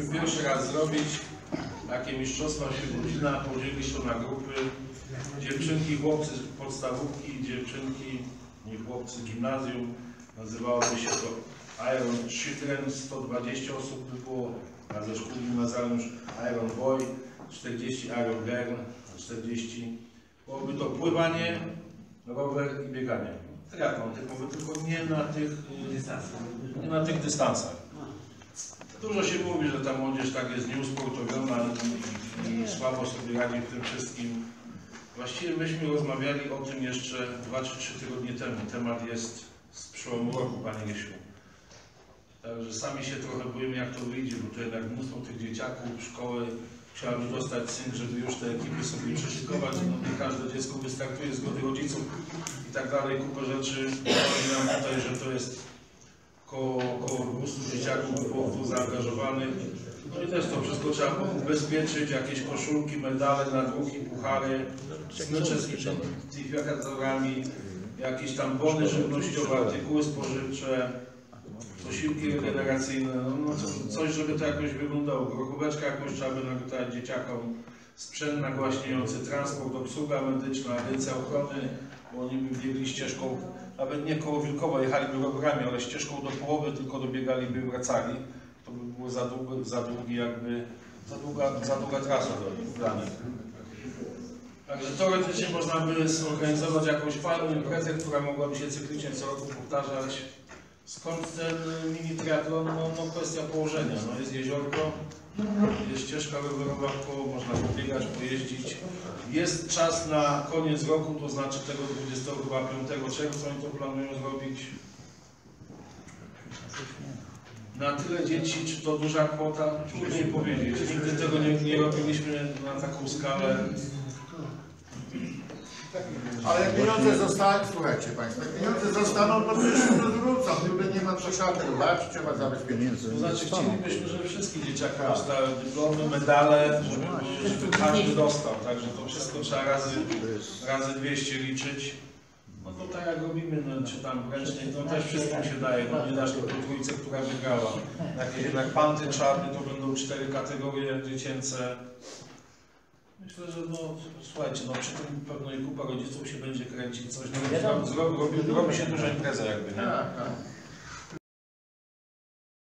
chcieliśmy pierwszy raz zrobić takie mistrzostwa Świebodzina, podzielić to na grupy. Dziewczynki, chłopcy z podstawówki, dziewczynki i chłopcy gimnazjum. Nazywałoby się to Iron Children, 120 osób by było, a ze szkół gimnazjalnych już Iron Boy, 40 Iron Girl, 40. Byłoby to pływanie, rower i bieganie. Triatlon, tylko, tylko nie na tych y, nie na tych dystansach. Dużo się mówi, że ta młodzież tak jest nieusportowiona i, i słabo sobie radzi w tym wszystkim. Właściwie myśmy rozmawiali o tym jeszcze 2 czy 3 tygodnie temu. Temat jest z przełomu roku, Panie Gesiu. Także sami się trochę boimy, jak to wyjdzie, bo to jednak mnóstwo tych dzieciaków, szkoły. Chciałbym dostać syn, żeby już te ekipy sobie przeszykować. No nie każde dziecko wystartuje zgody rodziców i tak dalej. Kupę rzeczy. Przypominam tutaj, że to jest koło, koło 200 dzieciaków było zaangażowanych. No i też to wszystko trzeba ubezpieczyć, jakieś koszulki, medale, nadruki, puchary, smycze z identyfikatorami, jakieś tam bony żywnościowe, artykuły spożywcze, posiłki regeneracyjne, no, no co- coś, żeby to jakoś wyglądało. Grochóweczka jakąś trzeba by nagotać dzieciakom, sprzęt nagłaśniający, transport, obsługa medyczna, agencja ochrony, bo oni by biegli ścieżką, nawet nie koło Wilkowa jechaliby rowerami, ale ścieżką do połowy, tylko dobiegaliby i wracali. To by było za długi, za długi jakby, za długa, za długa trasa do nich. Także teoretycznie można by zorganizować jakąś fajną imprezę, która mogłaby się cyklicznie co roku powtarzać. Skąd ten mini triatlon? No, no kwestia położenia. No, jest jeziorko, jest ścieżka rowerowa można pobiegać, pojeździć. Jest czas na koniec roku, to znaczy tego 25 czerwca oni to planują zrobić. Na tyle dzieci, czy to duża kwota? Trudniej powiedzieć. Nigdy tego nie, nie robiliśmy na taką skalę. Ale jak pieniądze zostaną, słuchajcie Państwo, jak pieniądze zostaną, to przecież to zwrócą. Nie ma tego bać, trzeba zabezpieczyć. To znaczy chcielibyśmy, żeby wszystkie dzieciaki dostały dyplomy, medale, żeby, żeby każdy dostał. Także to wszystko trzeba razy, razy 200 liczyć. No to tak jak robimy, no, czy tam ręcznie, to też wszystkim się daje. No nie dasz tylko trójce, która wygrała. Jakieś jednak panty czarne, to będą cztery kategorie dziecięce. Myślę, że no, słuchajcie, no przy tym pewno i kupa rodziców się będzie kręcić coś. No, zrobi, robi, robi się duża impreza jakby, nie? Tak, tak.